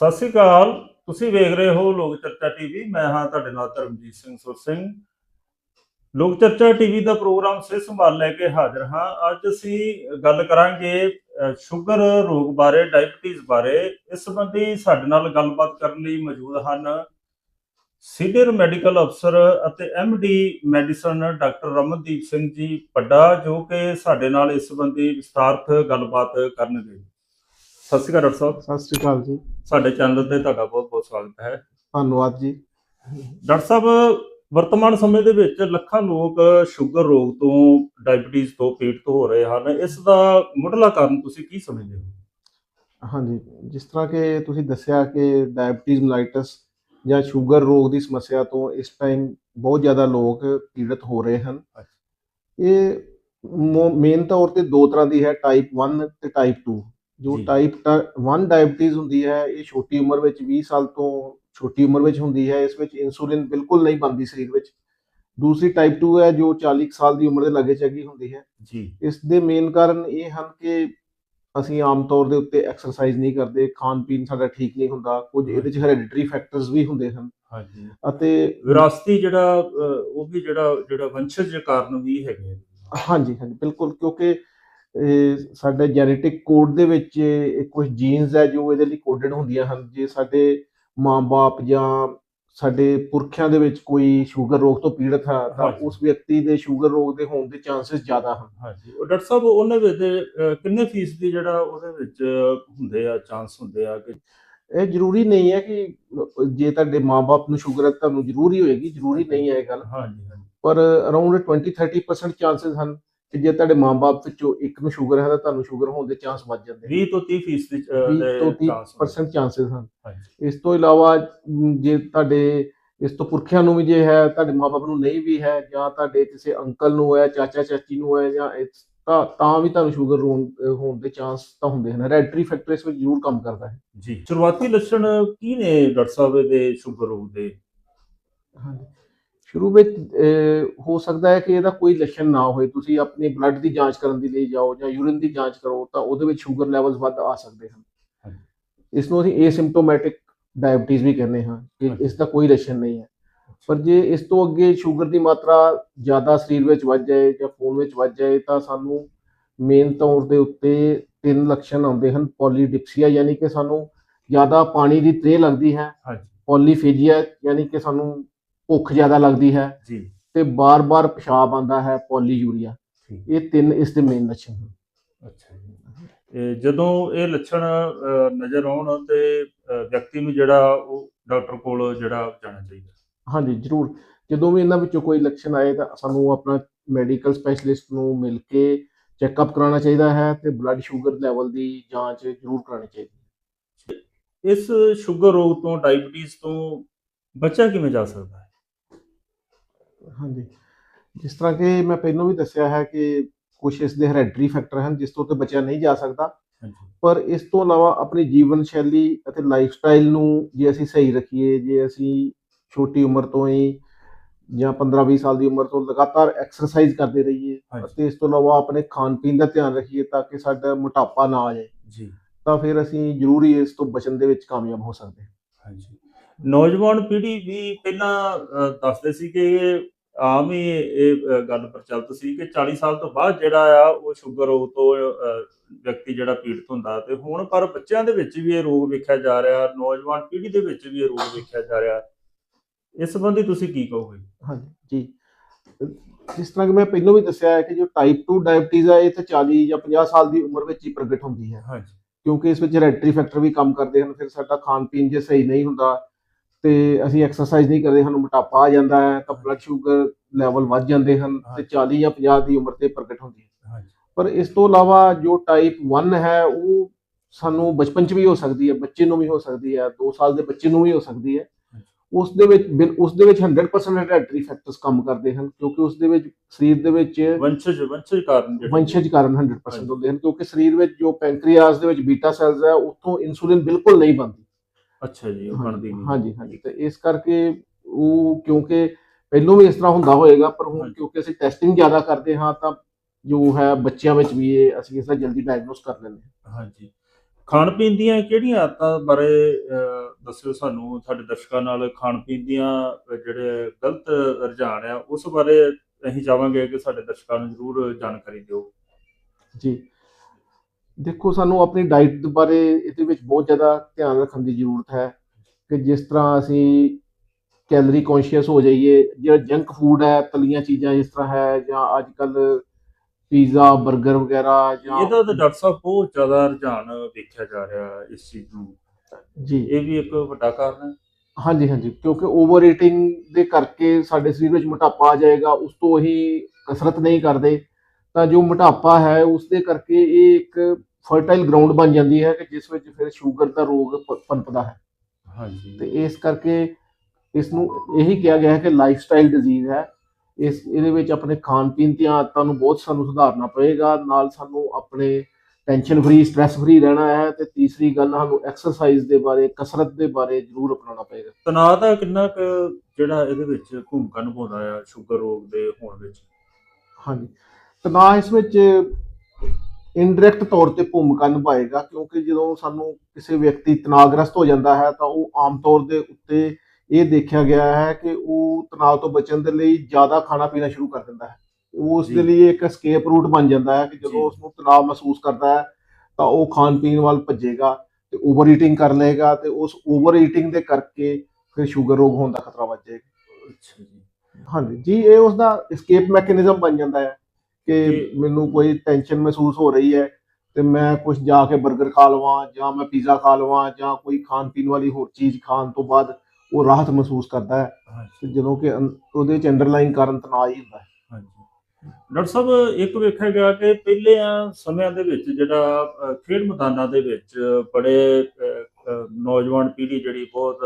ਸਤਿ ਸ੍ਰੀ ਅਕਾਲ। ਤੁਸੀਂ ਵੇਖ ਰਹੇ ਹੋ ਲੋਕ ਚਰਚਾ ਟੀਵੀ। ਮੈਂ ਹਾਂ ਤੁਹਾਡੇ ਨਾਲ ਧਰਮਜੀਤ ਸਿੰਘ ਸੁਰ ਸਿੰਘ ਲੋਕ ਚਰਚਾ ਟੀਵੀ ਦਾ ਪ੍ਰੋਗਰਾਮ ਸੇ ਸੰਭਾਲ ਲੈ ਕੇ ਹਾਜ਼ਰ ਹਾਂ। ਅੱਜ ਅਸੀਂ ਗੱਲ ਕਰਾਂਗੇ ਸ਼ੂਗਰ ਰੋਗ ਬਾਰੇ, ਡਾਇਬਟੀਜ਼ ਬਾਰੇ। ਇਸ ਸੰਬੰਧੀ ਸਾਡੇ ਨਾਲ ਗੱਲਬਾਤ ਕਰਨ ਲਈ ਮੌਜੂਦ ਹਨ ਸੀਨੀਅਰ ਮੈਡੀਕਲ ਅਫਸਰ ਅਤੇ D medicine doctor Ramandeep Singh ji Padda ਜੋ ਕਿ ਸਾਡੇ ਨਾਲ ਇਸ ਸੰਬੰਧੀ ਵਿਸਤਾਰਤ ਗੱਲਬਾਤ ਕਰਨਗੇ। ਸਤਿ ਸ਼੍ਰੀ ਅਕਾਲ ਡਾਕਟਰ ਸਾਹਿਬ। ਸਤਿ ਸ੍ਰੀ ਅਕਾਲ ਜੀ। ਸਾਡੇ ਚੈਨਲ ਤੇ ਤੁਹਾਡਾ ਬਹੁਤ ਬਹੁਤ ਸਵਾਗਤ ਹੈ। ਧੰਨਵਾਦ ਜੀ। ਡਾਕਟਰ ਸਾਹਿਬ ਵਰਤਮਾਨ ਸਮੇਂ ਦੇ ਵਿੱਚ ਲੱਖਾਂ ਲੋਕ ਸ਼ੂਗਰ ਰੋਗ ਤੋਂ ਡਾਇਬਟੀਜ਼ ਤੋਂ ਪੀੜਤ ਹੋ ਰਹੇ ਹਨ। ਇਸ ਦਾ ਮੁੱਢਲਾ ਕਾਰਨ ਤੁਸੀਂ ਕੀ ਸਮਝਦੇ ਹੋ? ਹਾਂਜੀ ਜਿਸ ਤਰ੍ਹਾਂ ਕਿ ਤੁਸੀਂ ਦੱਸਿਆ ਕਿ ਡਾਇਬਟੀਜ਼ ਮਲਾਈਟਸ ਜਾਂ ਸ਼ੂਗਰ ਰੋਗ ਦੀ ਸਮੱਸਿਆ ਤੋਂ ਇਸ ਟਾਈਮ ਬਹੁਤ ਜ਼ਿਆਦਾ ਲੋਕ ਪੀੜਤ ਹੋ ਰਹੇ ਹਨ। ਇਹ ਮੇਨ ਤੌਰ ਤੇ ਦੋ ਤਰ੍ਹਾਂ ਦੀ ਹੈ ਟਾਈਪ 1 ਤੇ ਟਾਈਪ 2 ਜੋ। ਟਾਈਪ 1 ਡਾਇਬਟੀਜ਼ ਹੁੰਦੀ ਹੈ ਇਹ ਛੋਟੀ ਉਮਰ ਵਿੱਚ 20 ਸਾਲ ਤੋਂ ਛੋਟੀ ਉਮਰ ਵਿੱਚ ਹੁੰਦੀ ਹੈ ਇਸ ਵਿੱਚ ਇਨਸੂਲਿਨ ਬਿਲਕੁਲ ਨਹੀਂ ਬਣਦੀ ਸਰੀਰ ਵਿੱਚ। ਦੂਸਰੀ ਟਾਈਪ 2 ਹੈ ਜੋ 40 ਕੁ ਸਾਲ ਦੀ ਉਮਰ ਦੇ ਲਾਗੇ ਚੱਗੀ ਹੁੰਦੀ ਹੈ। ਜੀ। ਇਸ ਦੇ ਮੇਨ ਕਾਰਨ ਇਹ ਹਨ ਕਿ ਅਸੀਂ ਆਮ ਤੌਰ ਦੇ ਉੱਤੇ ਐਕਸਰਸਾਈਜ਼ ਨਹੀਂ ਕਰਦੇ ਖਾਣ ਪੀਣ ਸਾਡਾ ਠੀਕ ਨਹੀਂ ਹੁੰਦਾ ਕੁਝ ਇਹਦੇ ਚ ਹੈਰੈਡਿਟਰੀ ਫੈਕਟਰਸ ਵੀ ਹੁੰਦੇ ਹਨ। ਹਾਂਜੀ। ਅਤੇ ਵਿਰਾਸਤੀ ਜਿਹੜਾ ਉਹ ਵੀ ਜਿਹੜਾ ਜਿਹੜਾ ਵੰਸ਼ਜ ਕਾਰਨ ਵੀ ਹੈਗੇ। ਹਾਂਜੀ ਹਾਂਜੀ ਬਿਲਕੁਲ ਕਿਉਂਕਿ ਸਾਡੇ ਜੈਨੇਟਿਕ ਕੋਡ ਦੇ ਵਿੱਚ ਕੁਝ ਜੀਨਸ ਹੈ ਜੋ ਇਹਦੇ ਲਈ ਕੋਡਡ ਹੁੰਦੀਆਂ ਹਨ। ਜੇ ਸਾਡੇ ਮਾਂ-ਬਾਪ ਜਾਂ ਸਾਡੇ ਪੁਰਖਿਆਂ ਦੇ ਵਿੱਚ ਕੋਈ ਸ਼ੂਗਰ ਰੋਗ ਤੋਂ ਪੀੜਤ ਹੈ ਤਾਂ। ਉਸ ਵਿਅਕਤੀ ਦੇ ਸ਼ੂਗਰ ਰੋਗ ਦੇ ਹੋਣ ਦੇ ਚਾਂਸਸ ਜ਼ਿਆਦਾ ਹਨ। ਹਾਂਜੀ। ਡਾਕਟਰ ਸਾਹਿਬ ਉਹਨੇ ਵਿੱਚ ਕਿੰਨੇ ਫੀਸਦੀ ਜਿਹੜਾ ਉਹਦੇ ਵਿੱਚ ਹੁੰਦੇ ਆ ਚਾਂਸ ਹੁੰਦੇ ਆ ਕਿ ਇਹ ਜ਼ਰੂਰੀ ਨਹੀਂ ਹੈ ਕਿ ਜੇ ਤੁਹਾਡੇ ਮਾਪੇ ਨੂੰ ਸ਼ੂਗਰ ਹੈ ਤੁਹਾਨੂੰ ਜ਼ਰੂਰੀ ਹੋਏਗੀ ਜ਼ਰੂਰੀ ਨਹੀਂ ਹੈ ਇਹ ਗੱਲ। ਹਾਂਜੀ ਹਾਂਜੀ। ਪਰ ਅਰਾਊਂਡ 20-30% ਚਾਂਸਸ ਹਨ। ਜੇ ਤੁਹਾਡੇ ਮਾਪੇ ਵਿੱਚੋਂ ਇੱਕ ਨੂੰ ਸ਼ੂਗਰ ਹੈ ਤਾਂ ਤੁਹਾਨੂੰ ਸ਼ੂਗਰ ਹੋਣ ਦੇ ਚਾਂਸ ਵੱਧ ਜਾਂਦੇ ਨੇ। 20 ਤੋਂ 30 ਫੀਸਦੀ 20 ਤੋਂ ਚਾਂਸ 30% ਚਾਂਸਸ ਹਨ। ਹਾਂਜੀ। ਇਸ ਤੋਂ ਇਲਾਵਾ ਜੇ ਤੁਹਾਡੇ ਇਸ ਤੋਂ ਪੁਰਖਿਆਂ ਨੂੰ ਵੀ ਜੇ ਹੈ ਤੁਹਾਡੇ ਮਾਪੇ ਨੂੰ ਨਹੀਂ ਵੀ ਹੈ ਜਾਂ ਤੁਹਾਡੇ ਕਿਸੇ ਅੰਕਲ ਨੂੰ ਹੈ ਚਾਚਾ ਚਾਚੀ ਨੂੰ ਹੈ ਜਾਂ ਤਾਂ ਤਾਂ ਵੀ ਤੁਹਾਨੂੰ ਸ਼ੂਗਰ ਹੋਣ ਦੇ ਚਾਂਸ ਤਾਂ ਹੁੰਦੇ ਹਨ। ਹੈਰੈਡਿਟਰੀ ਫੈਕਟਰ ਇਸ ਵਿੱਚ ਜ਼ਰੂਰ ਕੰਮ ਕਰਦਾ ਹੈ। ਜੀ। ਸ਼ੁਰੂਆਤੀ ਲੱਛਣ ਕੀ ਨੇ ਡਾਕਟਰ ਸਾਹਿਬ ਦੇ ਸ਼ੂਗਰ ਰੋਗ ਦੇ? ਹਾਂਜੀ। ਸ਼ੁਰੂ ਵਿੱਚ ਹੋ ਸਕਦਾ ਹੈ ਕਿ ਇਹਦਾ ਕੋਈ ਲੱਛਣ ਨਾ ਹੋਏ। ਤੁਸੀਂ ਆਪਣੀ ਬਲੱਡ ਦੀ ਜਾਂਚ ਕਰਨ ਦੇ ਲਈ ਜਾਓ ਜਾਂ ਯੂਰਿਨ ਦੀ ਜਾਂਚ ਕਰੋ ਤਾਂ ਉਹਦੇ ਵਿੱਚ ਸ਼ੂਗਰ ਲੈਵਲਸ ਵੱਧ ਆ ਸਕਦੇ ਹਨ। ਇਸ ਨੂੰ ਅਸੀਂ ਏਸਿੰਪਟੋਮੈਟਿਕ ਡਾਇਬੀਟੀਜ਼ ਵੀ ਕਹਿੰਦੇ ਹਾਂ ਕਿ। ਇਸ ਦਾ ਕੋਈ ਲੱਛਣ ਨਹੀਂ ਹੈ। ਪਰ ਜੇ ਇਸ ਤੋਂ ਅੱਗੇ ਸ਼ੂਗਰ ਦੀ ਮਾਤਰਾ ਜ਼ਿਆਦਾ ਸਰੀਰ ਵਿੱਚ ਵੱਧ ਜਾਏ ਜਾਂ ਖੂਨ ਵਿੱਚ ਵੱਧ ਜਾਏ ਤਾਂ ਸਾਨੂੰ ਮੇਨ ਤੌਰ ਦੇ ਉੱਤੇ ਤਿੰਨ ਲੱਛਣ ਆਉਂਦੇ ਹਨ। ਪੋਲੀਡਿਪਸੀਆ ਯਾਨੀ ਕਿ ਸਾਨੂੰ ਜ਼ਿਆਦਾ ਪਾਣੀ ਦੀ ਤ੍ਰੇਹ ਲੱਗਦੀ ਹੈ। ਹਾਂਜੀ। ਪੋਲੀਫੇਜੀਆ ਯਾਨੀ ਕਿ ਸਾਨੂੰ ਭੁੱਖ ਜ਼ਿਆਦਾ ਲੱਗਦੀ ਹੈ ਜੀ। ਤੇ ਬਾਰ-ਬਾਰ ਪਿਸ਼ਾਬ ਆਉਂਦਾ ਹੈ ਪੋਲੀਯੂਰੀਆ। ਇਹ ਤਿੰਨ ਇਸ ਦੇ ਮੇਨ ਲੱਛਣ ਹਨ। ਅੱਛਾ ਜੀ। ਜਦੋਂ ਇਹ ਲੱਛਣ ਨਜ਼ਰ ਆਉਣ ਤੇ ਵਿਅਕਤੀ ਨੂੰ ਜਿਹੜਾ ਉਹ ਡਾਕਟਰ ਕੋਲ ਜਿਹੜਾ ਜਾਣਾ ਚਾਹੀਦਾ। ਹਾਂਜੀ ਜ਼ਰੂਰ। ਜਦੋਂ ਵੀ ਇਹਨਾਂ ਵਿੱਚੋਂ ਕੋਈ ਲੱਛਣ ਆਏ ਤਾਂ ਸਾਨੂੰ ਆਪਣਾ ਮੈਡੀਕਲ ਸਪੈਸ਼ਲਿਸਟ ਨੂੰ ਮਿਲ ਕੇ ਚੈੱਕਅਪ ਕਰਾਉਣਾ ਚਾਹੀਦਾ ਹੈ ਤੇ ਬਲੱਡ ਸ਼ੂਗਰ ਲੈਵਲ ਦੀ ਜਾਂਚ ਜ਼ਰੂਰ ਕਰਾਉਣੀ ਚਾਹੀਦੀ ਹੈ। ਇਸ ਸ਼ੂਗਰ ਰੋਗ ਤੋਂ ਡਾਇਬੀਟੀਜ਼ ਤੋਂ ਬਚਿਆ ਕਿਵੇਂ ਜਾ ਸਕਦਾ ਹੈ? ਹਾਂਜੀ। ਜਿਸ ਤਰ੍ਹਾਂ ਕਿ ਮੈਂ ਪਹਿਲਾਂ ਵੀ ਦੱਸਿਆ ਹੈ ਕਿ ਕੁਝ ਇਸ ਦੇ ਹੈਰੈਡਿਟਰੀ ਫੈਕਟਰ ਹਨ ਜਿਸ ਤੋਂ ਤੇ ਬਚਿਆ ਨਹੀਂ ਜਾ ਸਕਦਾ। ਪਰ ਇਸ ਤੋਂ ਇਲਾਵਾ ਆਪਣੀ ਜੀਵਨ ਸ਼ੈਲੀ ਅਤੇ ਲਾਈਫ ਸਟਾਈਲ ਨੂੰ ਜੇ ਅਸੀਂ ਸਹੀ ਰੱਖੀਏ ਜੇ ਅਸੀਂ ਛੋਟੀ ਉਮਰ ਤੋਂ ਹੀ ਜਾਂ 15-20 ਸਾਲ ਦੀ ਉਮਰ ਤੋਂ ਲਗਾਤਾਰ ਐਕਸਰਸਾਈਜ਼ ਕਰਦੇ ਰਹੀਏ। ਅਤੇ ਇਸ ਤੋਂ ਇਲਾਵਾ ਆਪਣੇ ਖਾਣ ਪੀਣ ਦਾ ਧਿਆਨ ਰੱਖੀਏ ਤਾਂ ਕਿ ਸਾਡਾ ਮੋਟਾਪਾ ਨਾ ਆ ਜਾਏ ਜੀ। ਤਾਂ ਫਿਰ ਅਸੀਂ ਜ਼ਰੂਰ ਇਸ ਤੋਂ ਬਚਣ ਦੇ ਵਿੱਚ ਕਾਮਯਾਬ ਹੋ ਸਕਦੇ ਹਾਂ। ਹਾਂਜੀ। ਨੌਜਵਾਨ ਪੀੜ੍ਹੀ ਵੀ ਪਹਿਲਾਂ ਅਹ, ਦੱਸਦੇ ਸੀ ਕਿ ਇਹ ਆਮ ਹੀ ਇਹ ਅਹ, ਗੱਲ ਪ੍ਰਚਲਿਤ ਸੀ ਕਿ 40 ਸਾਲ ਤੋਂ ਬਾਅਦ ਜਿਹੜਾ ਆ ਉਹ ਸ਼ੂਗਰ ਰੋਗ ਤੋਂ ਅਹ, ਵਿਅਕਤੀ ਜਿਹੜਾ ਪੀੜਤ ਹੁੰਦਾ ਤੇ ਹੁਣ ਪਰ ਬੱਚਿਆਂ ਦੇ ਵਿੱਚ ਵੀ ਇਹ ਰੋਗ ਵੇਖਿਆ ਜਾ ਰਿਹਾ ਨੌਜਵਾਨ ਪੀੜ੍ਹੀ ਦੇ ਵਿੱਚ ਵੀ ਇਹ ਰੋਗ ਵੇਖਿਆ ਜਾ ਰਿਹਾ। ਇਸ ਸੰਬੰਧੀ ਤੁਸੀਂ ਕੀ ਕਹੋਗੇ? ਹਾਂਜੀ ਜੀ। ਜਿਸ ਤਰ੍ਹਾਂ ਕਿ ਮੈਂ ਪਹਿਲਾਂ ਵੀ ਦੱਸਿਆ ਹੈ ਕਿ ਜੋ ਟਾਈਪ 2 ਡਾਇਬੀਟੀਜ਼ ਹੈ ਇਹ ਤਾਂ 40 ਜਾਂ 50 ਸਾਲ ਦੀ ਉਮਰ ਵਿੱਚ ਹੀ ਪ੍ਰਗਟ ਹੁੰਦੀ ਹੈ। ਹਾਂਜੀ। ਕਿਉਂਕਿ ਇਸ ਵਿੱਚ ਹੈਰੈਡਿਟਰੀ ਫੈਕਟਰ ਵੀ ਕੰਮ ਕਰਦੇ ਹਨ ਫਿਰ ਸਾਡਾ ਖਾਣ ਪੀਣ ਜੇ ਸਹੀ ਨਹੀਂ ਹੁੰਦਾ ਤੇ ਅਸੀਂ ਐਕਸਰਸਾਈਜ਼ ਨਹੀਂ ਕਰਦੇ ਸਾਨੂੰ ਮੋਟਾਪਾ ਆ ਜਾਂਦਾ ਹੈ ਤਾਂ ਬਲੱਡ ਸ਼ੂਗਰ ਲੈਵਲ ਵੱਧ ਜਾਂਦੇ ਹਨ ਤੇ 40 ਜਾਂ 50 ਦੀ ਉਮਰ ਤੇ ਪ੍ਰਗਟ ਹੁੰਦੀ ਹੈ। ਪਰ ਇਸ ਤੋਂ ਇਲਾਵਾ ਜੋ ਟਾਈਪ 1 ਹੈ ਉਹ ਸਾਨੂੰ ਬਚਪਨ 'ਚ ਵੀ ਹੋ ਸਕਦੀ ਹੈ ਬੱਚੇ ਨੂੰ ਵੀ ਹੋ ਸਕਦੀ ਹੈ 2 ਸਾਲ ਦੇ ਬੱਚੇ ਨੂੰ ਵੀ ਹੋ ਸਕਦੀ ਹੈ। ਉਸ ਦੇ ਵਿੱਚ ਉਸ ਦੇ ਵਿੱਚ 100% ਹੈਰੈਡਿਟਰੀ ਫੈਕਟਰਸ ਕੰਮ ਕਰਦੇ ਹਨ ਕਿਉਂਕਿ ਉਸ ਦੇ ਵਿੱਚ ਸਰੀਰ ਦੇ ਵਿੱਚ ਵੰਸ਼ਜ ਵੰਸ਼ਜ ਕਾਰਨ ਵੰਸ਼ਜ ਕਾਰਨ 100% ਹੁੰਦੇ ਹਨ ਕਿਉਂਕਿ ਸਰੀਰ ਵਿੱਚ ਜੋ ਪੈਂਕ੍ਰੀਆਸ ਦੇ ਵਿੱਚ ਬੀਟਾ ਸੈਲਸ ਹੈ ਉੱਥੋਂ ਇਨਸੂਲਿਨ ਬਿਲਕੁਲ ਨਹੀਂ ਬਣਦੀ। ਅੱਛਾ ਜੀ ਉਹ ਬਣਦੀ ਨਹੀਂ। ਹਾਂਜੀ ਹਾਂਜੀ ਤੇ ਇਸ ਕਰਕੇ ਉਹ ਕਿਉਂਕਿ ਪਹਿਲੋਂ ਵੀ ਇਸ ਤਰ੍ਹਾਂ ਹੁੰਦਾ ਹੋਏਗਾ ਪਰ ਹੁਣ। ਕਿਉਂਕਿ ਅਸੀਂ ਟੈਸਟਿੰਗ ਜ਼ਿਆਦਾ ਕਰਦੇ ਹਾਂ ਤਾਂ ਜੋ ਹੈ ਬੱਚਿਆਂ ਵਿੱਚ ਵੀ ਇਹ ਅਸੀਂ ਇਸ ਦਾ ਜਲਦੀ ਡਾਇਗਨੋਸ ਕਰ ਲੈਂਦੇ ਹਾਂ। ਹਾਂਜੀ। ਖਾਣ ਪੀਣ ਦੀਆਂ ਕਿਹੜੀਆਂ ਆਦਤਾਂ ਬਾਰੇ ਦੱਸਿਓ ਸਾਨੂੰ ਸਾਡੇ ਦਰਸ਼ਕਾਂ ਨਾਲ ਖਾਣ ਪੀਣ ਦੀਆਂ ਜਿਹੜੇ ਗਲਤ ਰੁਝਾਨ ਆ ਉਸ ਬਾਰੇ ਅਸੀਂ ਚਾਹਾਂਗੇ ਕਿ ਸਾਡੇ ਦਰਸ਼ਕਾਂ ਨੂੰ ਜ਼ਰੂਰ ਜਾਣਕਾਰੀ ਦਿਓ। ਜੀ। ਦੇਖੋ ਸਾਨੂੰ ਆਪਣੀ ਡਾਈਟ ਬਾਰੇ ਇਹਦੇ ਵਿੱਚ ਬਹੁਤ ਜ਼ਿਆਦਾ ਧਿਆਨ ਰੱਖਣ ਦੀ ਜ਼ਰੂਰਤ ਹੈ ਕਿ ਜਿਸ ਤਰ੍ਹਾਂ ਅਸੀਂ ਕੈਲਰੀ ਕੌਨਸ਼ੀਅਸ ਹੋ ਜਾਈਏ ਜਿਹੜਾ ਜੰਕ ਫੂਡ ਹੈ ਤਲੀਆਂ ਚੀਜ਼ਾਂ ਜਿਸ ਤਰ੍ਹਾਂ ਹੈ ਜਾਂ ਅੱਜ ਕੱਲ ਪੀਜ਼ਾ 버ਗਰ ਵਗੈਰਾ ਜਾਂ ਇਹਦਾ ਤਾਂ ਡਾਕਟਰ ਸਾਹਿਬ ਬਹੁਤ ਜ਼ਿਆਦਾ ਰੁਝਾਨ ਵੇਖਿਆ ਜਾ ਰਿਹਾ ਇਸ ਚੀਜ਼ ਨੂੰ। ਜੀ। ਇਹ ਵੀ ਇੱਕ ਵੱਡਾ ਕਾਰਨ ਹੈ। ਹਾਂਜੀ ਹਾਂਜੀ ਕਿਉਂਕਿ ਓਵਰ ਈਟਿੰਗ ਦੇ ਕਰਕੇ ਸਾਡੇ ਸਰੀਰ ਵਿੱਚ ਮੋਟਾਪਾ ਆ ਜਾਏਗਾ ਉਸ ਤੋਂ ਹੀ ਕਸਰਤ ਨਹੀਂ ਕਰਦੇ। ਤਾਂ ਜੋ ਮੋਟਾਪਾ ਹੈ ਉਸ ਦੇ ਕਰਕੇ ਇਹ ਇੱਕ ਫਰਟਾਈਲ ਗਰਾਊਂਡ ਬਣ ਜਾਂਦੀ ਹੈ ਕਿ ਜਿਸ ਵਿੱਚ ਫਿਰ ਸ਼ੂਗਰ ਦਾ ਰੋਗ ਪ- ਪਨਪਦਾ ਹੈ। ਹਾਂਜੀ। ਤੇ ਇਸ ਕਰਕੇ ਇਸ ਨੂੰ ਇਹੀ ਕਿਹਾ ਗਿਆ ਹੈ ਕਿ ਲਾਈਫ ਸਟਾਈਲ ਡਿਜ਼ੀਜ਼ ਹੈ। ਇਸ ਇਹਦੇ ਵਿੱਚ ਆਪਣੇ ਖਾਣ ਪੀਣ ਦੀਆਂ ਆਦਤਾਂ ਨੂੰ ਬਹੁਤ ਸਾਨੂੰ ਸੁਧਾਰਨਾ ਪਏਗਾ। ਨਾਲ ਸਾਨੂੰ ਆਪਣੇ ਟੈਨਸ਼ਨ ਫਰੀ ਸਟ੍ਰੈਸ ਫਰੀ ਰਹਿਣਾ ਹੈ ਤੇ ਤੀਸਰੀ ਗੱਲ ਸਾਨੂੰ ਐਕਸਰਸਾਈਜ਼ ਦੇ ਬਾਰੇ ਕਸਰਤ ਦੇ ਬਾਰੇ ਜ਼ਰੂਰ ਅਪਣਾਉਣਾ ਪਏਗਾ। ਤਣਾਅ ਦਾ ਕਿੰਨਾ ਕੁ ਜਿਹੜਾ ਇਹਦੇ ਵਿੱਚ ਭੂਮਿਕਾ ਨਿਭਾਉਂਦਾ ਆ ਸ਼ੂਗਰ ਰੋਗ ਦੇ ਹੋਣ ਵਿੱਚ? ਹਾਂਜੀ। ਤਣਾਅ ਇਸ ਵਿੱਚ ਇਨਡਾਇਰੈਕਟ ਤੌਰ ਤੇ ਭੂਮਿਕਾ ਨਿਭਾਏਗਾ ਕਿਉਂਕਿ ਜਦੋਂ ਸਾਨੂੰ ਕਿਸੇ ਵਿਅਕਤੀ ਤਣਾਅਗ੍ਰਸਤ ਹੋ ਜਾਂਦਾ ਹੈ ਤਾਂ ਉਹ ਆਮ ਤੌਰ ਦੇ ਉੱਤੇ ਇਹ ਦੇਖਿਆ ਗਿਆ ਹੈ ਕਿ ਉਹ ਤਣਾਅ ਤੋਂ ਬਚਣ ਦੇ ਲਈ ਜ਼ਿਆਦਾ ਖਾਣਾ ਪੀਣਾ ਸ਼ੁਰੂ ਕਰ ਦਿੰਦਾ ਹੈ ਉਹ ਉਸ। ਦੇ ਲਈ ਇੱਕ ਐਸਕੇਪ ਰੂਟ ਬਣ ਜਾਂਦਾ ਹੈ ਕਿ। ਜਦੋਂ ਉਸ ਨੂੰ ਤਣਾਅ ਮਹਿਸੂਸ ਕਰਦਾ ਹੈ ਤਾਂ ਉਹ ਖਾਣ ਪੀਣ ਵੱਲ ਭੱਜੇਗਾ ਤੇ ਓਵਰ ਈਟਿੰਗ ਕਰ ਲਏਗਾ ਤੇ ਉਸ ਓਵਰ ਈਟਿੰਗ ਦੇ ਕਰਕੇ ਫਿਰ ਸ਼ੂਗਰ ਰੋਗ ਹੋਣ ਦਾ ਖਤਰਾ ਵੱਧ ਜਾਏਗਾ ਅੱਛਾ ਜੀ ਹਾਂਜੀ ਜੀ ਇਹ ਉਸ ਦਾ ਐਸਕੇਪ ਮੈਕੈਨਿਜ਼ਮ ਬਣ ਜਾਂਦਾ ਹੈ ਕਿ। ਮੈਨੂੰ ਕੋਈ ਟੈਨਸ਼ਨ ਮਹਿਸੂਸ ਹੋ ਰਹੀ ਹੈ ਤੇ ਮੈਂ ਕੁਝ ਜਾ ਕੇ 버ਗਰ ਖਾ ਲਵਾਂ ਜਾਂ ਮੈਂ ਪੀਜ਼ਾ ਖਾ ਲਵਾਂ ਜਾਂ ਕੋਈ ਖਾਣ ਪੀਣ ਵਾਲੀ ਹੋਰ ਚੀਜ਼ ਖਾਣ ਤੋਂ ਬਾਅਦ ਉਹ ਰਾਹਤ ਮਹਿਸੂਸ ਕਰਦਾ ਹੈ। ਤੇ ਜਦੋਂ ਕਿ ਉਹਦੇ ਵਿੱਚ ਅੰਡਰਲਾਈਨ ਕਾਰਨ ਤਣਾਅ ਹੀ ਹੁੰਦਾ ਹੈ। ਡਾਕਟਰ ਸਾਹਿਬ ਇੱਕ ਵੇਖਿਆ ਗਿਆ ਕਿ ਪਹਿਲੇ ਸਮਿਆਂ ਦੇ ਵਿੱਚ ਜਿਹੜਾ ਖੇਡ ਮੈਦਾਨਾਂ ਦੇ ਵਿੱਚ ਬੜੇ ਨੌਜਵਾਨ ਪੀੜ੍ਹੀ ਜਿਹੜੀ ਬਹੁਤ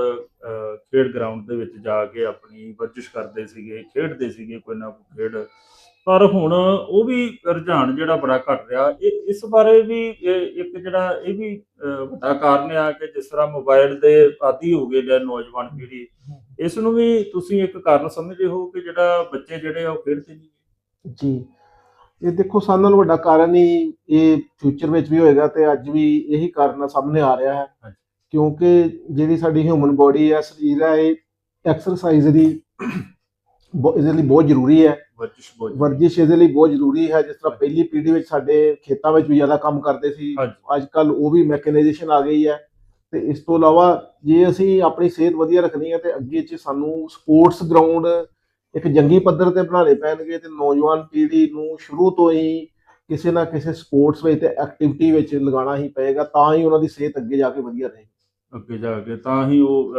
ਖੇਡ ਗਰਾਊਂਡ ਦੇ ਵਿੱਚ ਜਾ ਕੇ ਆਪਣੀ ਵਰਜਿਸ਼ ਕਰਦੇ ਸੀਗੇ ਖੇਡਦੇ ਸੀਗੇ ਕੋਈ ਨਾ ਕੋਈ ਖੇਡ ਪਰ ਹੁਣ ਉਹ ਵੀ ਰੁਝਾਨ ਜਿਹੜਾ ਬੜਾ ਘਟ ਰਿਹਾ। ਇਹ ਇਸ ਬਾਰੇ ਵੀ ਇੱਕ ਜਿਹੜਾ ਇਹ ਵੀ ਵੱਡਾ ਕਾਰਨ ਆ ਕਿ ਜਿਸ ਤਰ੍ਹਾਂ ਮੋਬਾਈਲ ਦੇ ਆਦੀ ਹੋ ਗਏ ਨੇ ਨੌਜਵਾਨ ਪੀੜ੍ਹੀ ਇਸ ਨੂੰ ਵੀ ਤੁਸੀਂ ਇੱਕ ਕਾਰਨ ਸਮਝਦੇ ਹੋ ਕਿ ਜਿਹੜਾ ਬੱਚੇ ਜਿਹੜੇ ਆ ਉਹ ਖੇਡਦੇ ਨਹੀਂ ਜੀ। ਇਹ ਦੇਖੋ ਸਾਰਿਆਂ ਨਾਲੋਂ ਵੱਡਾ ਕਾਰਨ ਹੀ ਇਹ ਫਿਊਚਰ ਵਿੱਚ ਵੀ ਹੋਏਗਾ ਤੇ ਅੱਜ ਵੀ ਇਹੀ ਕਾਰਨ ਸਾਹਮਣੇ ਆ ਰਿਹਾ ਹੈ। ਕਿਉਂਕਿ ਜਿਹੜੀ ਸਾਡੀ ਹਿਊਮਨ ਬੋਡੀ ਹੈ ਸਰੀਰ ਹੈ ਇਹ ਐਕਸਰਸਾਈਜ਼ ਦੀ ਇਹਦੇ ਲਈ ਬਹੁਤ ਜ਼ਰੂਰੀ ਹੈ। ਵਰਜਿਸ਼ ਬਹੁਤ ਵਰਜਿਸ਼ ਇਹਦੇ ਲਈ ਬਹੁਤ ਜ਼ਰੂਰੀ ਹੈ ਜਿਸ ਤਰ੍ਹਾਂ ਪਹਿਲੀ ਪੀੜ੍ਹੀ ਵਿੱਚ ਸਾਡੇ ਖੇਤਾਂ ਵਿੱਚ ਵੀ ਜ਼ਿਆਦਾ ਕੰਮ ਕਰਦੇ ਸੀ। ਅੱਜ ਕੱਲ ਉਹ ਵੀ ਮੈਕਨਾਈਜੇਸ਼ਨ ਆ ਗਈ ਹੈ ਤੇ ਇਸ ਤੋਂ ਇਲਾਵਾ ਜੇ ਅਸੀਂ ਆਪਣੀ ਸਿਹਤ ਵਧੀਆ ਰੱਖਣੀ ਹੈ ਤੇ ਅੱਗੇ 'ਚ ਸਾਨੂੰ ਸਪੋਰਟਸ ਗਰਾਊਂਡ ਇੱਕ ਜੰਗੀ ਪੱਧਰ ਤੇ ਬਣਾਉਣੇ ਪੈਣਗੇ ਤੇ ਨੌਜਵਾਨ ਪੀੜ੍ਹੀ ਨੂੰ ਸ਼ੁਰੂ ਤੋਂ ਹੀ ਕਿਸੇ ਨਾ ਕਿਸੇ ਸਪੋਰਟਸ ਵਿੱਚ ਤੇ ਐਕਟੀਵਿਟੀ ਵਿੱਚ ਲਗਾਉਣਾ ਹੀ ਪਏਗਾ ਤਾਂ ਹੀ ਉਹਨਾਂ ਦੀ ਸਿਹਤ ਅੱਗੇ ਜਾ ਕੇ ਵਧੀਆ ਰਹੇਗੀ। ਅੱਗੇ ਜਾ ਕੇ ਤਾਂ ਹੀ ਉਹ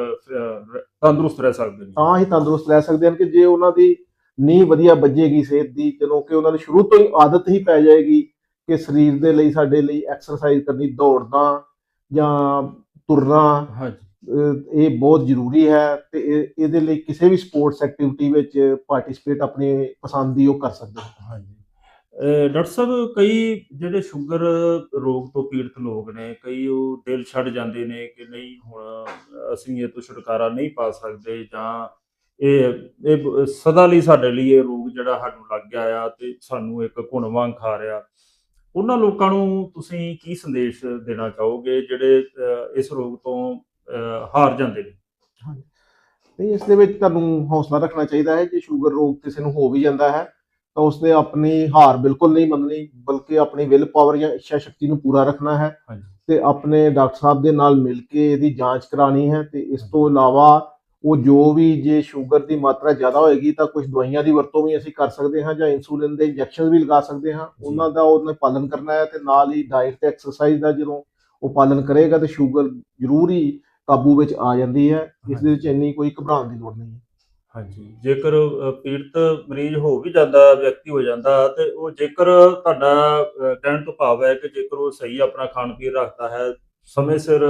ਤੰਦਰੁਸਤ ਰਹਿ ਸਕਦੇ ਨੇ। ਤਾਂ ਹੀ ਤੰਦਰੁਸਤ ਰਹਿ ਸਕਦੇ ਹਨ ਕਿ ਜੇ ਉਹਨਾਂ ਦੀ ਨੀਂਹ ਵਧੀਆ ਵੱਜੇਗੀ ਸਿਹਤ ਦੀ ਜਦੋਂ ਕਿ ਉਹਨਾਂ ਨੂੰ ਸ਼ੁਰੂ ਤੋਂ ਹੀ ਆਦਤ ਹੀ ਪੈ ਜਾਏਗੀ ਕਿ ਸਰੀਰ ਦੇ ਲਈ ਸਾਡੇ ਲਈ ਐਕਸਰਸਾਈਜ਼ ਕਰਨੀ ਦੌੜਨਾ ਜਾਂ ਤੁਰਨਾ ਹਾਂਜੀ। ਇਹ ਬਹੁਤ ਜ਼ਰੂਰੀ ਹੈ ਤੇ ਇਹ- ਇਹਦੇ ਲਈ ਕਿਸੇ ਵੀ ਸਪੋਰਟਸ ਐਕਟੀਵਿਟੀ ਵਿੱਚ ਪਾਰਟਿਸਿਪੇਟ ਆਪਣੀ ਪਸੰਦ ਦੀ ਉਹ ਕਰ ਸਕਦੇ ਹਨ ਹਾਂਜੀ। ਡਾਕਟਰ ਸਾਹਿਬ ਕਈ ਜਿਹੜੇ ਸ਼ੂਗਰ ਰੋਗ ਤੋਂ ਪੀੜਤ ਲੋਕ ਨੇ ਕਈ ਉਹ ਦਿਲ ਛੱਡ ਜਾਂਦੇ ਨੇ ਕਿ ਨਹੀਂ ਹੁਣ ਅਸੀਂ ਇਹ ਤੋਂ ਛੁਟਕਾਰਾ ਨਹੀਂ ਪਾ ਸਕਦੇ ਜਾਂ ਇਹ ਇਹ ਸਦਾ ਲਈ ਸਾਡੇ ਲਈ ਇਹ ਰੋਗ ਜਿਹੜਾ ਸਾਨੂੰ ਲੱਗ ਗਿਆ ਆ ਤੇ ਸਾਨੂੰ ਇੱਕ ਘੁਣ ਵਾਂਗ ਖਾ ਰਿਹਾ। ਉਹਨਾਂ ਲੋਕਾਂ ਨੂੰ ਤੁਸੀਂ ਕੀ ਸੰਦੇਸ਼ ਦੇਣਾ ਚਾਹੋਗੇ ਜਿਹੜੇ ਇਸ ਰੋਗ ਤੋਂ ਹਾਰ ਜਾਂਦੇ ਨੇ? ਤੇ ਇਸ ਦੇ ਵਿੱਚ ਤੁਹਾਨੂੰ ਹੌਸਲਾ ਰੱਖਣਾ ਚਾਹੀਦਾ ਹੈ ਜੇ ਸ਼ੂਗਰ ਰੋਗ ਕਿਸੇ ਨੂੰ ਹੋ ਵੀ ਜਾਂਦਾ ਹੈ ਤਾਂ ਉਸਨੇ ਆਪਣੀ ਹਾਰ ਬਿਲਕੁਲ ਨਹੀਂ ਮੰਨਣੀ ਬਲਕਿ ਆਪਣੀ ਵਿਲ ਪਾਵਰ ਜਾਂ ਇੱਛਾ ਸ਼ਕਤੀ ਨੂੰ ਪੂਰਾ ਰੱਖਣਾ ਹੈ। ਤੇ ਆਪਣੇ ਡਾਕਟਰ ਸਾਹਿਬ ਦੇ ਨਾਲ ਮਿਲ ਕੇ ਇਹਦੀ ਜਾਂਚ ਕਰਾਣੀ ਹੈ ਤੇ ਇਸ ਤੋਂ ਇਲਾਵਾ ਉਹ ਜੋ ਵੀ ਜੇ ਸ਼ੂਗਰ ਦੀ ਮਾਤਰਾ ਜ਼ਿਆਦਾ ਹੋਏਗੀ ਤਾਂ ਕੁਝ ਦਵਾਈਆਂ ਦੀ ਵਰਤੋਂ ਵੀ ਅਸੀਂ ਕਰ ਸਕਦੇ ਹਾਂ ਜਾਂ ਇਨਸੂਲਿਨ ਦੇ ਇੰਜੈਕਸ਼ਨ ਵੀ ਲਗਾ ਸਕਦੇ ਹਾਂ। ਉਹਨਾਂ ਦਾ ਉਹਨੇ ਪਾਲਣ ਕਰਨਾ ਹੈ ਤੇ ਨਾਲ ਹੀ ਡਾਈਟ ਤੇ ਐਕਸਰਸਾਈਜ਼ ਦਾ ਜਦੋਂ ਉਹ ਪਾਲਣ ਕਰੇਗਾ ਤੇ ਸ਼ੂਗਰ ਜ਼ਰੂਰ ਹੀ ਕਾਬੂ ਵਿੱਚ ਆ ਜਾਂਦੀ ਹੈ। ਇਸ ਦੇ ਵਿੱਚ ਇੰਨੀ ਕੋਈ ਘਬਰਾਉਣ ਦੀ ਲੋੜ ਨਹੀਂ ਹੈ। ਹਾਂਜੀ। ਜੇਕਰ ਪੀੜਤ ਮਰੀਜ਼ ਹੋ ਵੀ ਜਾਂਦਾ ਵਿਅਕਤੀ ਹੋ ਜਾਂਦਾ ਤੇ ਉਹ ਜੇਕਰ ਤੁਹਾਡਾ ਕਹਿਣ ਤੋਂ ਭਾਵ ਹੈ ਕਿ ਜੇਕਰ ਉਹ ਸਹੀ ਆਪਣਾ ਖਾਣ ਪੀਣ ਰੱਖਦਾ ਹੈ ਸਮੇਂ ਸਿਰ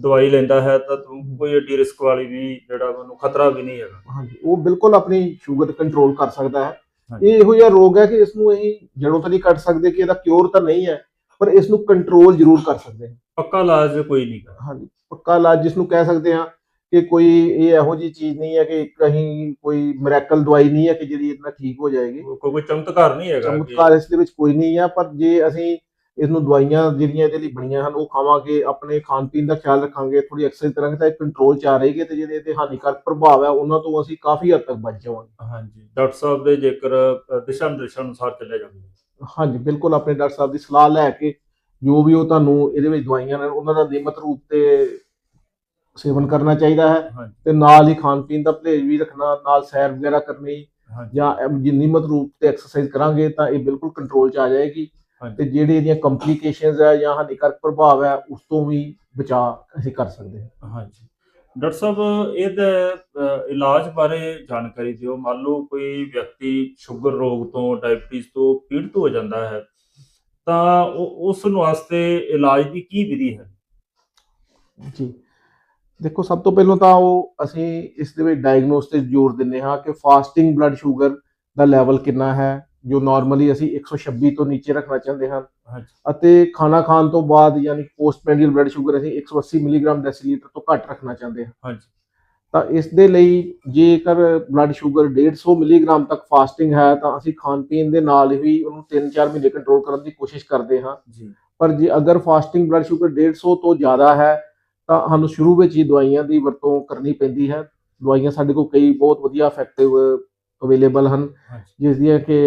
ਦਵਾਈ ਲੈਂਦਾ ਹੈ ਤਾਂ ਤੁਹਾਨੂੰ ਕੋਈ ਏਡੀ ਰਿਸਕ ਵਾਲੀ ਵੀ ਜਿਹੜਾ ਉਹਨੂੰ ਖਤਰਾ ਵੀ ਨਹੀਂ ਹੈਗਾ। ਹਾਂਜੀ ਉਹ ਬਿਲਕੁਲ ਆਪਣੀ ਸ਼ੂਗਰ ਕੰਟਰੋਲ ਕਰ ਸਕਦਾ ਹੈ। ਇਹ ਇਹੋ ਜਿਹਾ ਰੋਗ ਹੈ ਕਿ ਇਸ ਨੂੰ ਅਸੀਂ ਜੜੋਂ ਤਾਂ ਨਹੀਂ ਕੱਟ ਸਕਦੇ ਕਿ ਇਹਦਾ ਕਿਉਰ ਤਾਂ ਨਹੀਂ ਹੈ ਪਰ ਇਸ ਨੂੰ ਕੰਟਰੋਲ ਜ਼ਰੂਰ ਕਰ ਸਕਦੇ ਹਾਂ। ਪੱਕਾ ਇਲਾਜ ਕੋਈ ਨਹੀਂ ਗਾ ਹਾਂਜੀ ਪੱਕਾ ਇਲਾਜ ਜਿਸ ਨੂੰ ਕਹਿ ਸਕਦੇ ਹਾਂ ਕਿ ਕੋਈ ਇਹ ਇਹੋ ਜਿਹੀ ਚੀਜ਼ ਨਹੀਂ ਹੈ ਕਿ ਕਹੀਂ ਕੋਈ ਮੈਰੇਕਲ ਦਵਾਈ ਨਹੀਂ ਹੈ ਕਿ ਜਿਹੜੀ ਇਹਦੇ ਨਾਲ ਠੀਕ ਹੋ ਜਾਏਗੀ। ਕੋਈ ਚਮਤਕਾਰ ਨਹੀਂ ਹੈਗਾ ਚਮਤਕਾਰ ਇਸ ਦੇ ਵਿੱਚ ਕੋਈ ਨਹੀਂ ਹੈ ਪਰ ਜੇ ਅਸੀਂ ਇਸ ਨੂੰ ਦਵਾਈਆਂ ਜਿਹੜੀਆਂ ਇਹਦੇ ਲਈ ਬਣੀਆਂ ਹਨ ਉਹ ਖਾਵਾਂਗੇ ਆਪਣੇ ਖਾਣ ਪੀਣ ਦਾ ਖਿਆਲ ਰੱਖਾਂਗੇ ਥੋੜੀ ਐਕਸਰਸਾਈਜ਼ ਕਰਾਂਗੇ ਤਾਂ ਇਹ ਕੰਟਰੋਲ ਚ ਆ ਰਹੇਗੀ ਤੇ ਜਿਹੜੇ ਇਹਦੇ ਹਾਨੀਕਾਰਕ ਪ੍ਰਭਾਵ ਹੈ ਉਹਨਾਂ ਤੋਂ ਅਸੀਂ ਕਾਫੀ ਹੱਦ ਤੱਕ ਬਚ ਜਾਵਾਂਗੇ। ਹਾਂਜੀ ਡਾਕਟਰ ਸਾਹਿਬ ਦੇ ਜੇਕਰ ਦਿਸ਼ਾ ਨਿਰਦੇਸ਼ਾਂ ਅਨੁਸਾਰ ਚੱਲਿਆ ਜਾਵੇ। ਹਾਂਜੀ ਬਿਲਕੁਲ ਆਪਣੇ ਡਾਕਟਰ ਸਾਹਿਬ ਦੀ ਸਲਾਹ ਲੈ ਕੇ ਜੋ ਵੀ ਉਹ ਤੁਹਾਨੂੰ ਇਹਦੇ ਵਿੱਚ ਦਵਾਈਆਂ ਨੇ ਉਹਨਾਂ ਦਾ ਨਿਯਮਤ ਰੂਪ ਤੇ ਸੇਵਨ ਕਰਨਾ ਚਾਹੀਦਾ ਹੈ ਤੇ ਨਾਲ ਹੀ ਖਾਣ ਪੀਣ ਦਾ ਪਰਹੇਜ਼ ਵੀ ਰੱਖਣਾ ਨਾਲ ਸੈਰ ਵਗੈਰਾ ਕਰਨੀ ਜਾਂ ਨਿਯਮਤ ਰੂਪ ਤੇ ਐਕਸਰਸਾਈਜ਼ ਕਰਾਂਗੇ ਤਾਂ ਇਹ ਬਿਲਕੁਲ ਕੰਟਰੋਲ ਚ ਆ ਜਾਏਗੀ। ਤੇ ਜਿਹੜੇ ਇਹਦੀਆਂ ਕੰਪਲਿਕੇਸ਼ਨਸ ਹੈ ਜਾਂ ਹਾਨੀਕਾਰਕ ਪ੍ਰਭਾਵ ਹੈ ਉਸ ਤੋਂ ਵੀ ਬਚਾਅ ਅਸੀਂ ਕਰ ਸਕਦੇ ਹਾਂ। ਹਾਂਜੀ। ਡਾਕਟਰ ਸਾਹਿਬ ਇਹਦੇ ਇਲਾਜ ਬਾਰੇ ਜਾਣਕਾਰੀ ਦਿਓ। ਮੰਨ ਲਓ ਕੋਈ ਵਿਅਕਤੀ ਸ਼ੂਗਰ ਰੋਗ ਤੋਂ ਡਾਇਬਟੀਜ਼ ਤੋਂ ਪੀੜਤ ਹੋ ਜਾਂਦਾ ਹੈ ਤਾਂ ਉਸ ਨੂੰ ਵਾਸਤੇ ਇਲਾਜ ਦੀ ਕੀ ਵਿਧੀ ਹੈ? ਜੀ। ਦੇਖੋ ਸਭ ਤੋਂ ਪਹਿਲਾਂ ਤਾਂ ਉਹ ਅਸੀਂ ਇਸ ਦੇ ਵਿੱਚ ਡਾਇਗਨੋਸ ਤੇ ਜ਼ੋਰ ਦਿੰਦੇ ਹਾਂ ਕਿ ਫਾਸਟਿੰਗ ਬਲੱਡ ਸ਼ੂਗਰ ਦਾ ਲੈਵਲ ਕਿੰਨਾ ਹੈ ਜੋ ਨਾਰਮਲੀ ਅਸੀਂ 126 ਤੋਂ ਨੀਚੇ ਰੱਖਣਾ ਚਾਹੁੰਦੇ ਹਾਂ। ਅਤੇ ਖਾਣਾ ਖਾਣ ਤੋਂ ਬਾਅਦ ਯਾਨੀ ਪੋਸਟ ਪੈਂਡੀਅਲ ਬਲੱਡ ਸ਼ੂਗਰ ਅਸੀਂ 180 ਮਿਲੀਗ੍ਰਾਮ ਡੈਸੀਲੀਟਰ ਤੋਂ ਘੱਟ ਰੱਖਣਾ ਚਾਹੁੰਦੇ ਹਾਂ। ਹਾਂਜੀ। ਤਾਂ ਇਸ ਦੇ ਲਈ ਜੇਕਰ ਬਲੱਡ ਸ਼ੂਗਰ 150 ਮਿਲੀਗ੍ਰਾਮ ਤੱਕ ਫਾਸਟਿੰਗ ਹੈ ਤਾਂ ਅਸੀਂ ਖਾਣ ਪੀਣ ਦੇ ਨਾਲ ਹੀ ਉਹਨੂੰ 3-4 ਮਹੀਨੇ ਕੰਟਰੋਲ ਕਰਨ ਦੀ ਕੋਸ਼ਿਸ਼ ਕਰਦੇ ਹਾਂ। ਜੀ। ਪਰ ਜੇ ਅਗਰ ਫਾਸਟਿੰਗ ਬਲੱਡ ਸ਼ੂਗਰ 150 ਤੋਂ ਜ਼ਿਆਦਾ ਹੈ ਤਾਂ ਸਾਨੂੰ ਸ਼ੁਰੂ ਵਿੱਚ ਹੀ ਦਵਾਈਆਂ ਦੀ ਵਰਤੋਂ ਕਰਨੀ ਪੈਂਦੀ ਹੈ। ਦਵਾਈਆਂ ਸਾਡੇ ਕੋਲ ਕਈ ਬਹੁਤ ਵਧੀਆ ਇਫੈਕਟਿਵ ਅਵੇਲੇਬਲ ਹਨ। ਜਿਸ ਦੀਆਂ ਕਿ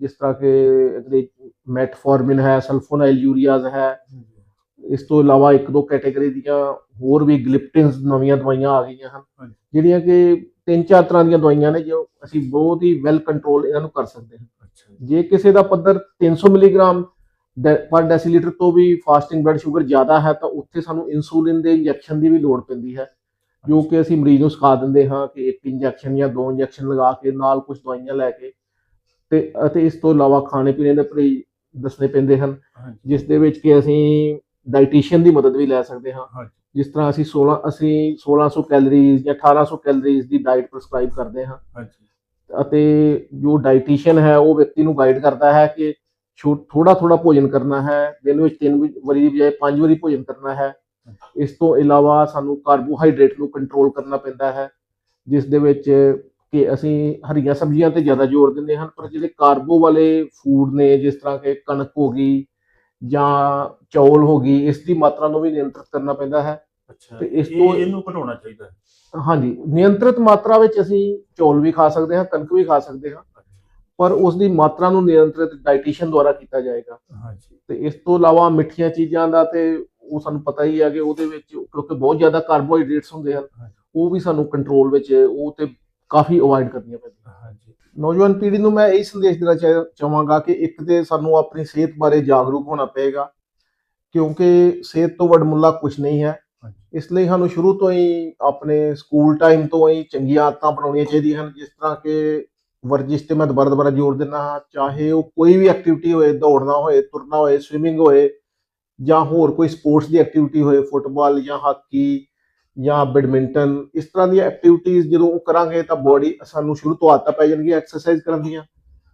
ਜਿਸ ਤਰ੍ਹਾਂ ਕਿ ਮੈਟਫੋਰਮਿਨ ਹੈ ਸਲਫੋਨਾਈਲ ਯੂਰੀਆਜ਼ ਹੈ। ਇਸ ਤੋਂ ਇਲਾਵਾ ਇੱਕ ਦੋ ਕੈਟਾਗਰੀ ਦੀਆਂ ਹੋਰ ਵੀ ਗਲਿਪਟਿਨਸ ਨਵੀਆਂ ਦਵਾਈਆਂ ਆ ਗਈਆਂ ਹਨ। ਜਿਹੜੀਆਂ ਕਿ ਤਿੰਨ ਚਾਰ ਤਰ੍ਹਾਂ ਦੀਆਂ ਦਵਾਈਆਂ ਨੇ ਜੋ ਅਸੀਂ ਬਹੁਤ ਹੀ ਵੈਲ ਕੰਟਰੋਲ ਇਹਨਾਂ ਨੂੰ ਕਰ ਸਕਦੇ ਹਾਂ। ਜੇ। ਕਿਸੇ ਦਾ ਪੱਧਰ 300 ਮਿਲੀਗ੍ਰਾਮ ਪਰ ਡੈਸੀਲੀਟਰ ਤੋਂ ਵੀ ਫਾਸਟਿੰਗ ਬਲੱਡ ਸ਼ੂਗਰ ਜ਼ਿਆਦਾ ਹੈ ਤਾਂ ਉੱਥੇ ਸਾਨੂੰ ਇਨਸੂਲਿਨ ਦੇ ਇੰਜੈਕਸ਼ਨ ਦੀ ਵੀ ਲੋੜ ਪੈਂਦੀ ਹੈ। ਜੋ ਕਿ ਅਸੀਂ ਮਰੀਜ਼ ਨੂੰ ਸਿਖਾ ਦਿੰਦੇ ਹਾਂ ਕਿ ਇੱਕ ਇੰਜੈਕਸ਼ਨ ਜਾਂ ਦੋ ਇੰਜੈਕਸ਼ਨ ਲਗਾ ਕੇ ਨਾਲ ਕੁਝ ਦਵਾਈਆਂ ਲੈ ਕੇ ਤੇ ਅਤੇ ਇਸ ਤੋਂ ਇਲਾਵਾ ਖਾਣੇ ਪੀਣੇ ਦੇ ਪਰਹੇਜ਼ ਦੱਸਣੇ ਪੈਂਦੇ ਹਨ ਜਿਸ ਦੇ ਵਿੱਚ ਕਿ ਅਸੀਂ ਡਾਈਟੀਸ਼ੀਅਨ ਦੀ ਮਦਦ ਵੀ ਲੈ ਸਕਦੇ ਹਾਂ। ਜਿਸ ਤਰ੍ਹਾਂ ਅਸੀਂ 16 ਅਸੀਂ 1600 ਕੈਲਰੀਜ਼ ਜਾਂ 1800 ਕੈਲਰੀਜ਼ ਦੀ ਡਾਈਟ ਪ੍ਰਸਕ੍ਰਾਈਬ ਕਰਦੇ ਹਾਂ। ਅਤੇ ਜੋ ਡਾਈਟੀਸ਼ੀਅਨ ਹੈ ਉਹ ਵਿਅਕਤੀ ਨੂੰ ਗਾਈਡ ਕਰਦਾ ਹੈ ਕਿ ਥੋੜਾ ਥੋੜਾ ਭੋਜਨ ਕਰਨਾ ਹੈ ਦਿਨ ਵਿੱਚ ਤਿੰਨ ਵਾਰੀ ਦੀ ਬਜਾਏ ਪੰਜ ਵਾਰੀ ਭੋਜਨ ਕਰਨਾ ਹੈ। ਇਸ ਤੋਂ ਇਲਾਵਾ ਸਾਨੂੰ ਕਾਰਬੋਹਾਈਡਰੇਟ ਨੂੰ ਕੰਟਰੋਲ ਕਰਨਾ ਪੈਂਦਾ ਹੈ ਜਿਸ ਦੇ ਵਿੱਚ ਕਿ ਅਸੀਂ ਹਰੀਆਂ ਸਬਜ਼ੀਆਂ ਤੇ ਜ਼ਿਆਦਾ ਜ਼ੋਰ ਦਿੰਦੇ ਹਾਂ ਪਰ ਜਿਹੜੇ ਕਾਰਬੋ ਵਾਲੇ ਫੂਡ ਨੇ ਜਿਸ ਤਰ੍ਹਾਂ ਕਿ ਕਣਕ ਹੋ ਗਈ ਜਾਂ ਚੌਲ ਹੋ ਗਈ ਇਸ ਦੀ ਮਾਤਰਾ ਨੂੰ ਵੀ ਨਿਯੰਤਰਿਤ ਕਰਨਾ ਪੈਂਦਾ ਹੈ। ਅੱਛਾ ਤੇ ਇਸ ਤੋਂ- ਇਹਨੂੰ ਘਟਾਉਣਾ ਚਾਹੀਦਾ ਹੈ। ਹਾਂਜੀ ਨਿਯੰਤਰਿਤ ਮਾਤਰਾ ਵਿੱਚ ਅਸੀਂ ਚੌਲ ਵੀ ਖਾ ਸਕਦੇ ਹਾਂ ਕਣਕ ਵੀ ਖਾ ਸਕਦੇ ਹਾਂ ਪਰ ਉਸ ਦੀ ਮਾਤਰਾ ਨੂੰ ਨਿਯੰਤਰਿਤ ਡਾਈਟੀਸ਼ੀਅਨ ਦੁਆਰਾ ਕੀਤਾ ਜਾਏਗਾ। ਹਾਂਜੀ। ਤੇ ਇਸ ਤੋਂ ਇਲਾਵਾ ਮਿੱਠੀਆਂ ਚੀਜ਼ਾਂ ਦਾ ਤੇ ਉਹ ਸਾਨੂੰ ਪਤਾ ਹੀ ਹੈ ਕਿ ਉਹਦੇ ਵਿੱਚ ਕਿਉਂਕਿ ਬਹੁਤ ਜ਼ਿਆਦਾ ਕਾਰਬੋਹਾਈਡਰੇਟਸ ਹੁੰਦੇ ਹਨ। ਉਹ ਵੀ ਸਾਨੂੰ ਕੰਟਰੋਲ ਵਿੱਚ ਉਹ ਤੇ ਕਾਫੀ ਅਵੋਇਡ ਕਰਨੀਆਂ ਪੈਂਦੀਆਂ। ਹਾਂਜੀ। ਨੌਜਵਾਨ ਪੀੜ੍ਹੀ ਨੂੰ ਮੈਂ ਇਹ ਸੰਦੇਸ਼ ਦੇਣਾ ਚਾਹ- ਚਾਹਾਂਗਾ ਕਿ ਇੱਕ ਤੇ ਸਾਨੂੰ ਆਪਣੀ ਸਿਹਤ ਬਾਰੇ ਜਾਗਰੂਕ ਹੋਣਾ ਪਏਗਾ ਕਿਉਂਕਿ ਸਿਹਤ ਤੋਂ ਵੱਡਮੁੱਲਾ ਕੁਝ ਨਹੀਂ ਹੈ। ਇਸ ਲਈ ਸਾਨੂੰ ਸ਼ੁਰੂ ਤੋਂ ਹੀ ਆਪਣੇ ਸਕੂਲ ਟਾਈਮ ਤੋਂ ਹੀ ਚੰਗੀਆਂ ਆਦਤਾਂ ਅਪਣਾਉਣੀਆਂ ਚਾਹੀਦੀਆਂ ਹਨ ਜਿਸ ਤਰ੍ਹਾਂ ਕਿ ਵਰਜਿਸ਼ ਤੇ ਮੈਂ ਦੁਬਾਰਾ ਦੁਬਾਰਾ ਜ਼ੋਰ ਦਿੰਦਾ ਹਾਂ ਚਾਹੇ ਉਹ ਕੋਈ ਵੀ ਐਕਟੀਵਿਟੀ ਹੋਏ ਦੌੜਨਾ ਹੋਏ ਤੁਰਨਾ ਹੋਏ ਸਵਿਮਿੰਗ ਹੋਏ ਜਾਂ ਹੋਰ ਕੋਈ ਸਪੋਰਟਸ ਦੀ ਐਕਟੀਵਿਟੀ ਹੋਏ ਫੁੱਟਬਾਲ ਜਾਂ ਹਾਕੀ ਜਾਂ ਬੈਡਮਿੰਟਨ ਇਸ ਤਰ੍ਹਾਂ ਦੀਆਂ ਐਕਟੀਵਿਟੀਜ਼ ਜਦੋਂ ਉਹ ਕਰਾਂਗੇ ਤਾਂ ਬੋਡੀ ਸਾਨੂੰ ਸ਼ੁਰੂ ਤੋਂ ਆਦਤਾਂ ਪੈ ਜਾਣਗੀਆਂ ਐਕਸਰਸਾਈਜ਼ ਕਰਨ ਦੀਆਂ।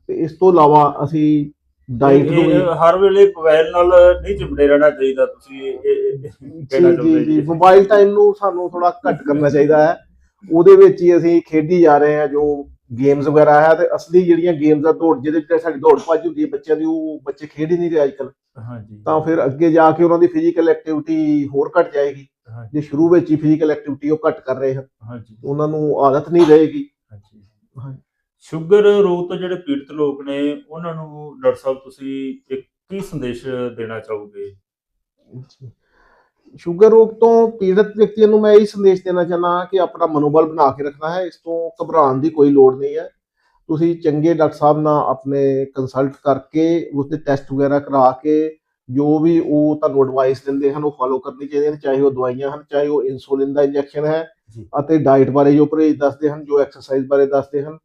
ਤੇ ਇਸ ਤੋਂ ਇਲਾਵਾ ਅਸੀਂ ਡਾਈਟ ਨੂੰ ਵੀ ਹਰ ਵੇਲੇ ਮੋਬਾਈਲ ਨਾਲ ਨਹੀਂ ਚਿਮੜੇ ਰਹਿਣਾ ਚਾਹੀਦਾ ਤੁਸੀਂ ਕਹਿਣਾ ਚਾਹੁੰਦੇ ਜੀ। ਜੀ ਮੋਬਾਈਲ ਟਾਈਮ ਨੂੰ ਸਾਨੂੰ ਥੋੜਾ ਘੱਟ ਕਰਨਾ ਚਾਹੀਦਾ ਹੈ। ਉਹਦੇ ਵਿੱਚ ਹੀ ਅਸੀਂ ਖੇਡੀ ਜਾ ਰਹੇ ਹਾਂ ਜੋ ਗੇਮਸ ਵਗੈਰਾ ਹੈ ਤੇ ਅਸਲੀ ਜਿਹੜੀਆਂ ਗੇਮਸ ਆ ਦੌੜ ਜਿਹਦੇ ਵਿੱਚ ਸਾਡੀ ਦੌੜ ਭੱਜ ਹੁੰਦੀ ਹੈ ਬੱਚਿਆਂ ਦੀ ਉਹ ਬੱਚੇ ਖੇਡ ਹੀ ਨਹੀਂ ਰਹੇ ਅੱਜਕੱਲ ਹਾਂਜੀ। ਤਾਂ ਫਿਰ ਅੱਗੇ ਜਾ ਕੇ ਉਹਨਾਂ ਦੀ ਫਿਜ਼ੀਕਲ ਐਕਟੀਵਿਟੀ ਹੋਰ ਘਟ ਜਾਏਗੀ। ਜੇ ਸ਼ੁਰੂ ਵਿੱਚ ਹੀ ਫਿਜ਼ੀਕਲ ਐਕਟੀਵਿਟੀ ਉਹ ਘੱਟ ਕਰ ਰਹੇ ਹਨ ਹਾਂਜੀ। ਉਹਨਾਂ ਨੂੰ ਆਦਤ ਨਹੀਂ ਰਹੇਗੀ। ਹਾਂਜੀ। ਹਾਂਜੀ। ਸ਼ੂਗਰ ਰੋਗ ਤੋਂ ਜਿਹੜੇ ਪੀੜਤ ਲੋਕ ਨੇ ਉਹਨਾਂ ਨੂੰ ਡਾਕਟਰ ਸਾਹਿਬ ਤੁਸੀਂ ਇੱਕ ਕੀ ਸੰਦੇਸ਼ ਦੇਣਾ ਚਾਹੋਗੇ? ਸ਼ੂਗਰ ਰੋਗ ਤੋਂ ਪੀੜਤ ਵਿਅਕਤੀਆਂ ਨੂੰ ਮੈਂ ਇਹ ਸੰਦੇਸ਼ ਦੇਣਾ ਚਾਹੁੰਦਾ ਹਾਂ ਕਿ ਆਪਣਾ ਮਨੋਬਲ ਬਣਾ ਕੇ ਰੱਖਣਾ ਹੈ ਇਸ ਤੋਂ ਘਬਰਾਉਣ ਦੀ ਕੋਈ ਲੋੜ ਨਹੀਂ ਹੈ। ਤੁਸੀਂ ਚੰਗੇ ਡਾਕਟਰ ਸਾਹਿਬ ਨਾਲ ਆਪਣੇ ਕੰਸਲਟ ਕਰਕੇ ਉਸਦੇ ਟੈਸਟ ਵਗੈਰਾ ਕਰਾ ਕੇ ਜੋ ਵੀ ਉਹ ਤੁਹਾਨੂੰ ਐਡਵਾਈਸ ਦਿੰਦੇ ਹਨ ਉਹ ਫਾਲੋ ਕਰਨੀ ਚਾਹੀਦੀਆਂ ਨੇ ਚਾਹੇ ਉਹ ਦਵਾਈਆਂ ਹਨ ਚਾਹੇ ਉਹ ਇਨਸੂਲਿਨ ਦਾ ਇੰਜੈਕਸ਼ਨ ਹੈ। ਅਤੇ ਡਾਈਟ ਬਾਰੇ ਜੋ ਪਰਹੇਜ਼ ਦੱਸਦੇ ਹਨ ਜੋ ਐਕਸਰਸਾਈਜ਼ ਬਾਰੇ ਦੱਸਦੇ ਹਨ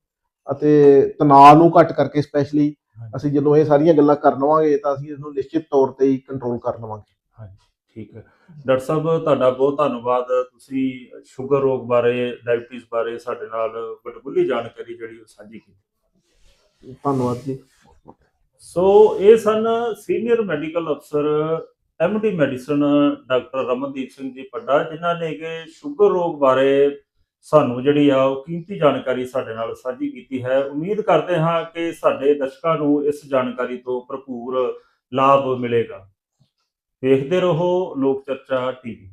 ਅਤੇ ਤਣਾਅ ਨੂੰ ਘੱਟ ਕਰਕੇ ਸਪੈਸ਼ਲੀ ਅਸੀਂ ਜਦੋਂ ਇਹ ਸਾਰੀਆਂ ਗੱਲਾਂ ਕਰ ਲਵਾਂਗੇ ਤਾਂ ਅਸੀਂ ਇਹਨੂੰ ਨਿਸ਼ਚਿਤ ਤੌਰ ਤੇ ਹੀ ਕੰਟਰੋਲ ਕਰ ਲਵਾਂਗੇ। ਹਾਂਜੀ। ਠੀਕ ਹੈ। ਡਾਕਟਰ ਸਾਹਿਬ ਤੁਹਾਡਾ ਬਹੁਤ ਧੰਨਵਾਦ। ਤੁਸੀਂ ਸ਼ੂਗਰ ਰੋਗ ਬਾਰੇ ਡਾਇਬਟੀਜ਼ ਬਾਰੇ ਸਾਡੇ ਨਾਲ ਬਟਬੁੱਲੀ ਜਾਣਕਾਰੀ ਜਿਹੜੀ ਉਹ ਸਾਂਝੀ ਕੀਤੀ। ਧੰਨਵਾਦ ਜੀ। ਸੋ ਇਹ ਸਨ ਸੀਨੀਅਰ ਮੈਡੀਕਲ ਅਫਸਰ MD medicine doctor Ramandeep Singh ji Padda ਜਿਨ੍ਹਾਂ ਨੇ ਕਿ ਸ਼ੂਗਰ ਰੋਗ ਬਾਰੇ ਸਾਨੂੰ ਜਿਹੜੀ ਆ ਉਹ ਕੀਮਤੀ ਜਾਣਕਾਰੀ ਸਾਡੇ ਨਾਲ ਸਾਂਝੀ ਕੀਤੀ ਹੈ। ਉਮੀਦ ਕਰਦੇ ਹਾਂ ਕਿ ਸਾਡੇ ਦਰਸ਼ਕਾਂ ਨੂੰ ਇਸ ਜਾਣਕਾਰੀ ਤੋਂ ਭਰਪੂਰ ਲਾਭ ਮਿਲੇਗਾ। ਵੇਖਦੇ ਰਹੋ ਲੋਕ ਚਰਚਾ ਟੀਵੀ